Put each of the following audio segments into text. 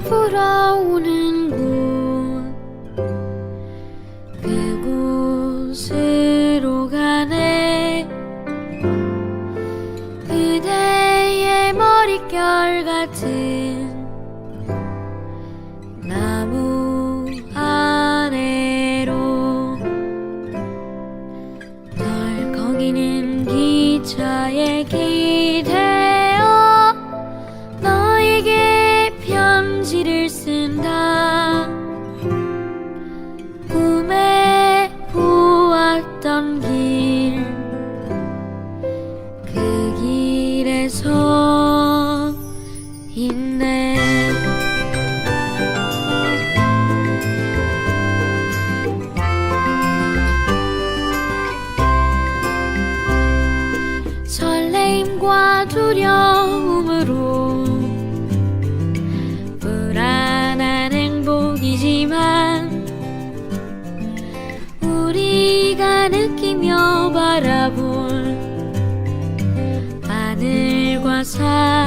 다시 불어오는 곳. 그곳으로 가네. 그대의 머릿결 같은 있네. 설레임과 두려움으로 불안한 행복이지만 우리가 느끼며 바라볼 하늘과 산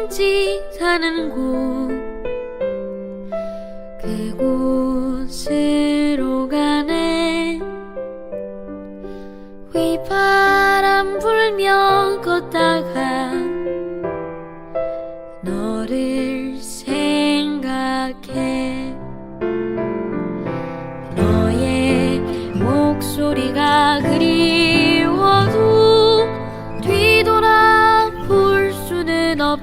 천지 사는 곳. 그곳으로 가네. 휘파람 불며 걷다가 너를 새